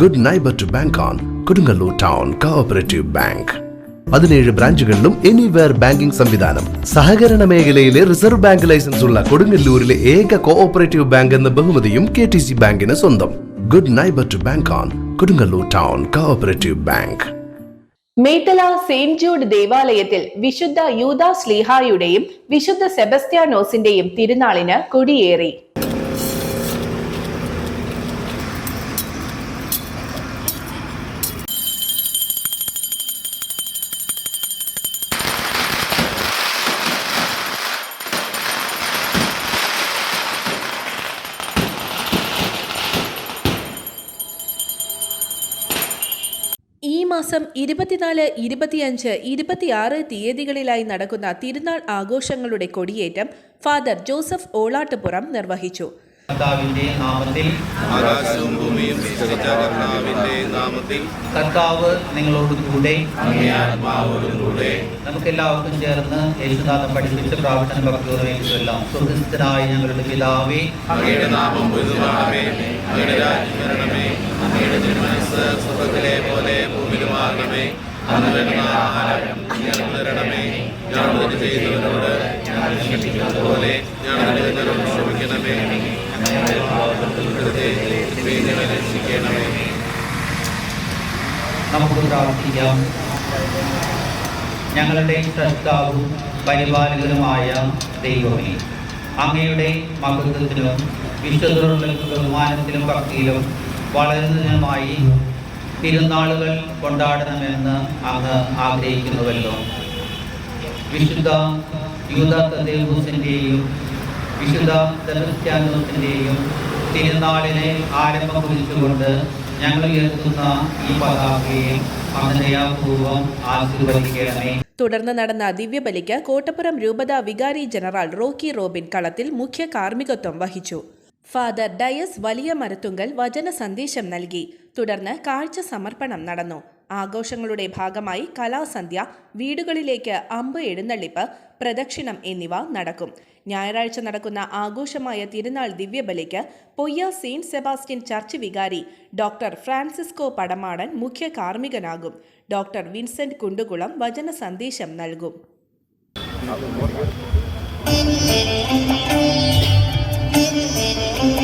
Good neighbour to bank on Kodungallur town cooperative bank പതിനേഴ് ബ്രാഞ്ചുകളിലും anywhere banking സംവിധാനം. സഹകരണ മേഖലയിലെ റിസർവ് ബാങ്ക് ലൈസൻസ് ഉള്ള കൊടുങ്ങല്ലൂരിലെ ഏക കോഓപ്പറേറ്റീവ് ബാങ്ക് എന്ന ബഹുമതിയും കെ ടി സി ബാങ്കിന് സ്വന്തം. Good neighbour to bank on Kodungallur town cooperative bank Methala saint Jude ദേവാലയത്തിൽ വിശുദ്ധ യൂദാ സ്ലീഹായുടെയും വിശുദ്ധ സെബസ്ത്യാനോസിന്റെയും തിരുനാളിന് കൊടിയേറി. മാസം ഇരുപത്തിനാല് ഇരുപത്തിയഞ്ച് ഇരുപത്തിയാറ് തീയതികളിലായി നടക്കുന്ന തിരുനാൾ ആഘോഷങ്ങളുടെ കൊടിയേറ്റം ഫാദർ ജോസഫ് ഓളാട്ടുപുറം നിർവഹിച്ചു. കർത്താവിന്റെ നാമത്തിൽ ആകാശവും ഭൂമിയും സൃഷ്ടിച്ച കർത്താവിന്റെ നാമത്തിൽ കർത്താവ് നിങ്ങളോട് കൂടെ. ആത്മാവോടും കൂടെ. നമുക്ക് എല്ലാവർക്കും ചേർന്ന് യേശുനാഥം പഠിപ്പിച്ച പ്രാർത്ഥന ഭക്തിയോടെല്ലാം ഞങ്ങളുടെ പിതാവേ. അങ്ങയുടെ നാമം അങ്ങയുടെ രാജ്യം വരണമേ. അങ്ങയുടെ തിരുമനസ് സ്വർഗത്തിലെ പോലെ വരുന്ന ആഹാരം നമുക്ക് പ്രാർത്ഥിക്കാം. ഞങ്ങളുടെ സൃഷ്ടാവും പരിപാലകരുമായ ദൈവമേ അങ്ങയുടെ മഹത്വത്തിനും വിശുദ്ധരുടെ ബഹുമാനത്തിലും ഭക്തിയിലും വളരുന്നതിനുമായി തിരുനാളുകൾ കൊണ്ടാടണമെന്ന് അങ്ങ് ആഗ്രഹിക്കുന്നുവല്ലോ. വിശുദ്ധ യൂദാത്തദേവൂസിന്റെയും വിശുദ്ധ സെബസ്ത്യാനോസിന്റെയും തിരുനാളിനെ ആരംഭം കുറിച്ചുകൊണ്ട് ഞങ്ങൾ ഉയർത്തുന്ന ഈ പതാകയെ തുടർന്ന് നടന്ന ദിവ്യബലിക്ക് കോട്ടപ്പുറം രൂപത വികാരി ജനറൽ റോക്കി റോബിൻ കളത്തിൽ മുഖ്യ കാർമ്മികത്വം വഹിച്ചു. ഫാദർ ഡയസ് വലിയ മരത്തുങ്കൽ വചന സന്ദേശം നൽകി. തുടർന്ന് കാഴ്ച സമർപ്പണം നടന്നു. ആഘോഷങ്ങളുടെ ഭാഗമായി കലാസന്ധ്യ വീടുകളിലേക്ക് അമ്പ് എഴുന്നള്ളിപ്പ് പ്രദക്ഷിണം എന്നിവ നടക്കും. ഞായറാഴ്ച നടക്കുന്ന ആഘോഷമായ തിരുനാൾ ദിവ്യബലിക്ക് പൊയ്യ സെയിന്റ് സെബാസ്റ്റ്യൻ ചർച്ച് വികാരി ഡോക്ടർ ഫ്രാൻസിസ്കോ പടമാടൻ മുഖ്യ കാർമ്മികനാകും. ഡോക്ടർ വിൻസെന്റ് കുണ്ടുകുളം വചന സന്ദേശം നൽകും. Thank you.